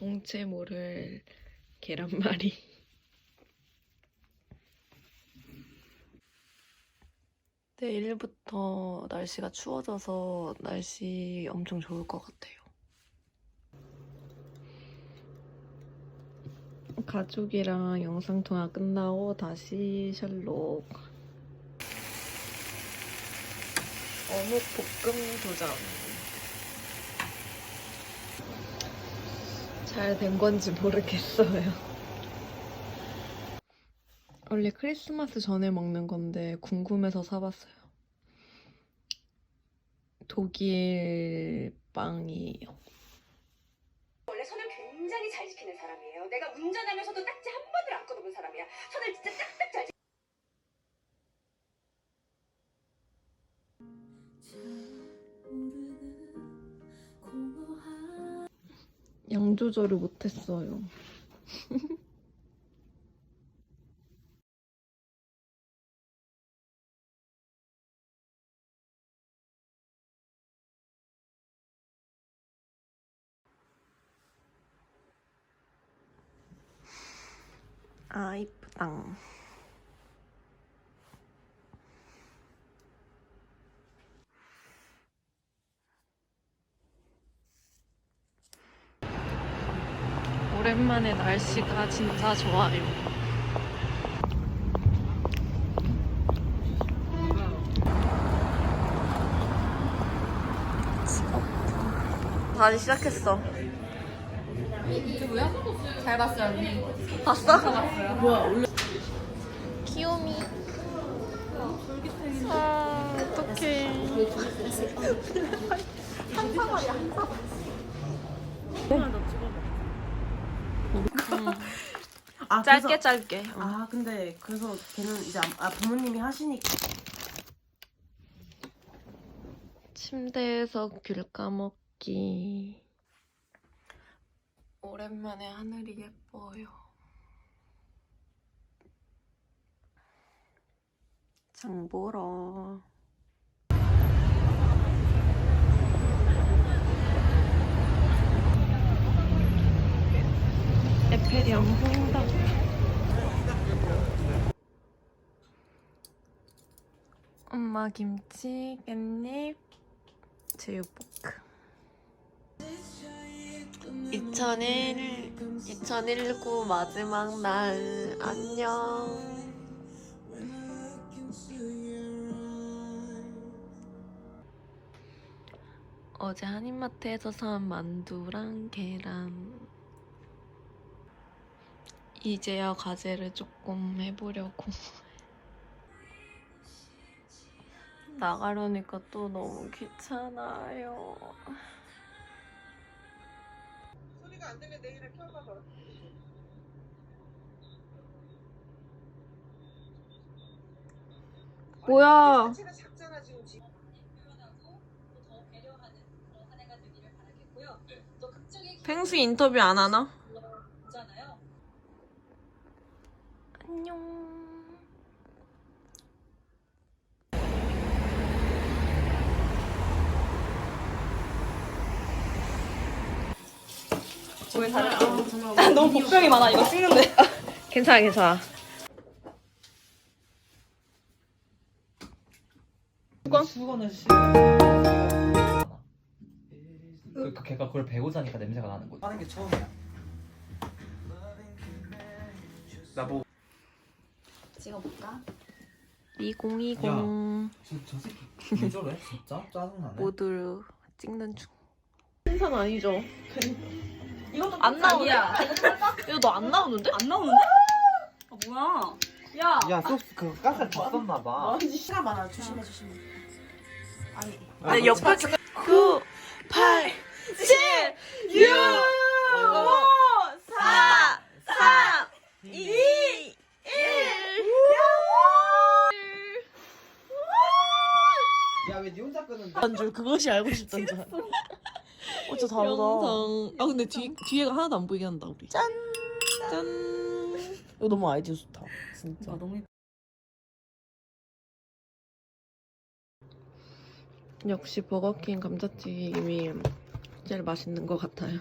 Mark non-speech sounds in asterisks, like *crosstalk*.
동체 모를 계란말이. *laughs* 내일부터 날씨가 추워져서 날씨 엄청 좋을 것 같아요. 가족이랑 영상통화 끝나고 다시 셜록. 어묵 볶음 도전. 잘 된 건지 모르겠어요. 원래 크리스마스 전에 먹는 건데 궁금해서 사봤어요. 독일 빵이에요. 원래 손을 굉장히 잘 지키는 사람이에요. 내가 운전하면서도 딱 양 조절을 못했어요. *laughs* 아 이쁘다. 오랜만에 날씨가 진짜 좋아요. 다시 시작했어. 유튜브요? 잘 봤어요, 언니. 봤어? 봤어요. 뭐야, 원래. 귀요미. 아, 어떡해. *laughs* 아, 짧게 그래서- 짧게. 어. 아 근데 그래서 걔는 이제 안- 아, 부모님이 하시니까 침대에서 귤 까먹기. 오랜만에 하늘이 예뻐요. 장 보러. 보인다. 엄마 김치, 깻잎, 제육볶음. 2001, 2019 마지막 날, 안녕. 어제 한인마트에서 산 만두랑 계란. 이제야 과제를 조금 해보려고. *laughs* 나가려니까 또 너무 귀찮아요. 소리가 안 들려 내일에 켜봐 봐. *laughs* 뭐야? 자체가 작잖아 지금 지 펭수 인터뷰 안 하나? 안녕. 너무 복병이 많아, 이거 찍는데. *laughs* 괜찮아, 괜찮아. 수건을 씌. 그, 그 걔가 그걸 배우자니까 냄새가 나는 거지. 하는 게 처음이야. 나보. 찍어볼까? 2020 저, 저 새끼 왜 저래? 진짜 짜증나네. 모두 찍는 중. 신선 아니죠? 이것도 안 나오네? 아니야. 이거 너 안 나오는데? 안 나오는데? 아, 뭐야. 야. 야 소스 그 가스 다 썼나 봐. 시간 많아 조심해 조심해 아니 아니, 옆에 9, 왜 니 혼자 끄는데? 줄 그것이 알고 싶던 줄 *laughs* 어 진짜 다르다 영상. 아 근데 뒤 뒤에가 하나도 안 보이게 한다 우리. 짠. 짠. 이거 너무 아이디어 좋다 진짜 너무 역시 버거킹 감자튀김이 제일 맛있는 것 같아요.